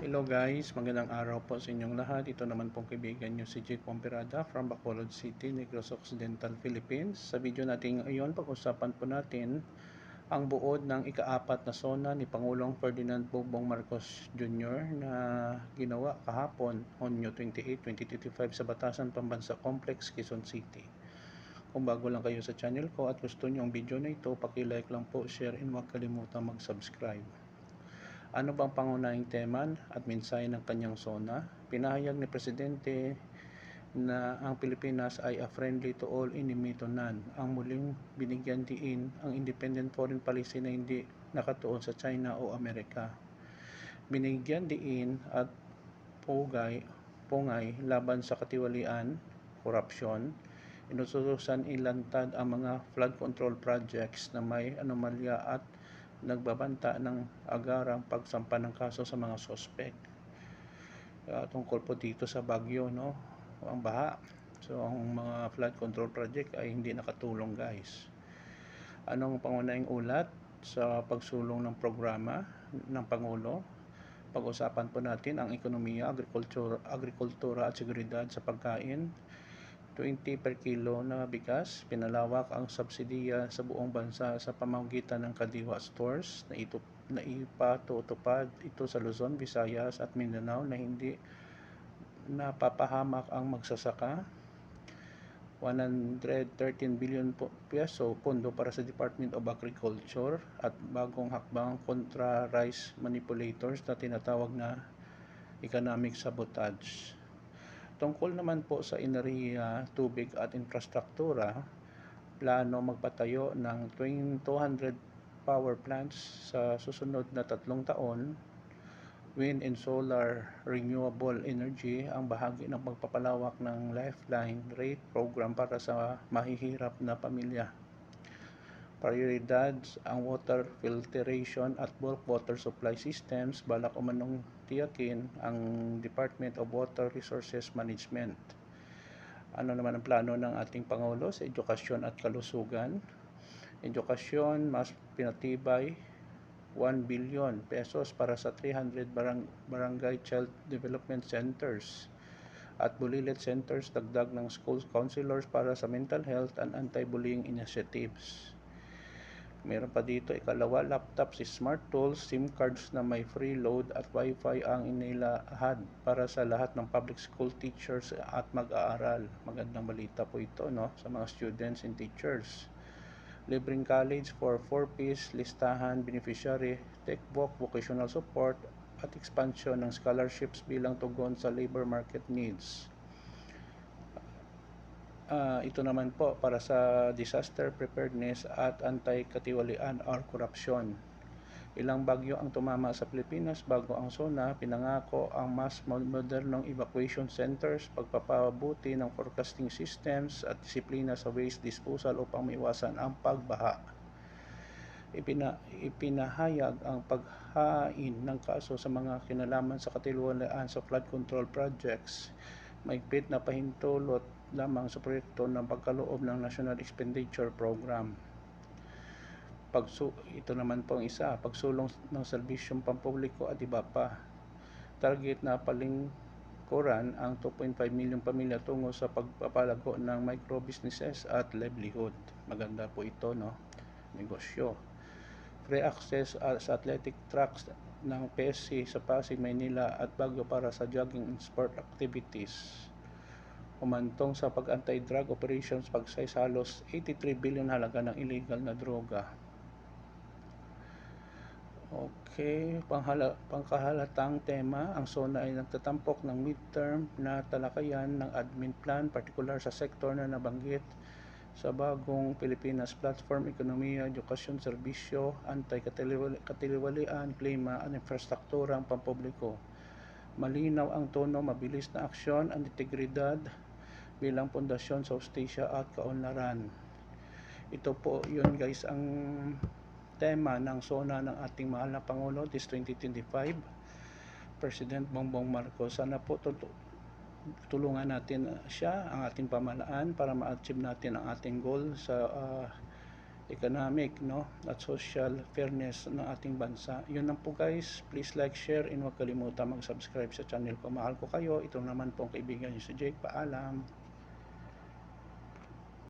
Hello guys, magandang araw po sa inyong lahat. Ito naman pong kaibigan nyo si Jake Pomperada from Bacolod City, Negros Occidental, Philippines. Sa video natin ngayon, pag-usapan po natin ang buod ng ikaapat na sona ni Pangulong Ferdinand Bongbong Marcos Jr. na ginawa kahapon, Hunyo 28, 2025 sa Batasan Pambansa Complex, Quezon City. Kung bago lang kayo sa channel ko at gusto nyo ang video na ito, paki-like lang po, share, and huwag kalimutan mag-subscribe. Ano bang pangunahing tema at mensahe ng kanyang sona? Pinahayag ni Presidente na ang Pilipinas ay a friendly to all enemy to none. Ang muling binigyan diin ang independent foreign policy na hindi nakatuon sa China o Amerika. Binigyan diin at pugay, pungay laban sa katiwalian, korupsyon, inutusan ilantad ang mga flood control projects na may anomalya at nagbabanta ng agarang pagsampa ng kaso sa mga sospek. Uh, tungkol po dito sa Bagyo, no? Ang baha. So, ang mga flood control project ay hindi nakatulong, guys. Anong pangunahing ulat sa pagsulong ng programa ng Pangulo? Pag-usapan po natin ang ekonomiya, agrikultura, agrikultura at seguridad sa pagkain, 20 per kilo na bigas. Pinalawak ang subsidiya sa buong bansa sa pamamagitan ng Kadiwa Stores na ito na ipatutupad ito sa Luzon, Visayas at Mindanao na hindi napapahamak ang magsasaka. 113 billion peso pondo para sa Department of Agriculture at bagong hakbang kontra rice manipulators na tinatawag na economic sabotage. Tungkol naman po sa enerhiya, tubig at infrastruktura, plano magpatayo ng 200 power plants sa susunod na tatlong taon. Wind and solar renewable energy ang bahagi ng pagpapalawak ng Lifeline Rate Program para sa mahihirap na pamilya. Prioridad ang water filtration at bulk water supply systems balak umanong tiyakin ang Department of Water Resources Management. Ano naman ang plano ng ating Pangulo sa edukasyon at kalusugan? Edukasyon mas pinatibay 1 billion pesos para sa 300 barang, barangay child development centers at Bulilit centers dagdag ng school counselors para sa mental health and anti-bullying initiatives. Meron pa dito ikalawa, laptops, smart tools, SIM cards na may free load at wifi ang inilahad para sa lahat ng public school teachers at mag-aaral. Magandang balita po ito no, sa mga students and teachers. Libreng college for 4-piece, listahan, beneficiary, techbook, vocational support, at expansion ng scholarships bilang tugon sa labor market needs. Uh, ito naman po para sa disaster preparedness at anti-katiwalian or corruption. Ilang bagyo ang tumama sa Pilipinas bago ang SONA pinangako ang mas modernong evacuation centers, pagpapabuti ng forecasting systems at disiplina sa waste disposal upang maiwasan ang pagbaha. Ipina, ipinahayag ang paghain ng kaso sa mga kinalaman sa katiwalian sa flood control projects. Maigpit na pahintulot lamang sa proyekto ng pagkaloob ng National Expenditure Program. Pagsu ito naman po ang isa, pagsulong ng serbisyong pampubliko at iba pa. Target na palingkuran ang 2.5 milyong pamilya tungo sa pagpapalago ng micro businesses at livelihood. Maganda po ito, no? Negosyo. Free access sa athletic tracks ng PSC sa Pasig, Maynila at bago para sa jogging and sport activities umantong sa pag-anti-drug operations pagsize halos 83 billion halaga ng illegal na droga. Okay, panghala, pangkahalatang tema, ang SONA ay nagtatampok ng midterm na talakayan ng admin plan, partikular sa sektor na nabanggit sa bagong Pilipinas Platform Ekonomiya, Edukasyon, Serbisyo, Anti-Katiliwalian, Klima, at Infrastruktura ang pampubliko. Malinaw ang tono, mabilis na aksyon, ang integridad, bilang pundasyon sa hostisya at kaunlaran. Ito po yun guys ang tema ng SONA ng ating mahal na Pangulo this 2025 President Bongbong Marcos sana po tulungan natin siya ang ating pamalaan para ma-achieve natin ang ating goal sa uh, economic no at social fairness ng ating bansa. Yun lang po guys. Please like, share, and huwag kalimutan mag-subscribe sa channel ko. Mahal ko kayo. Ito naman pong kaibigan niyo si Jake. Paalam.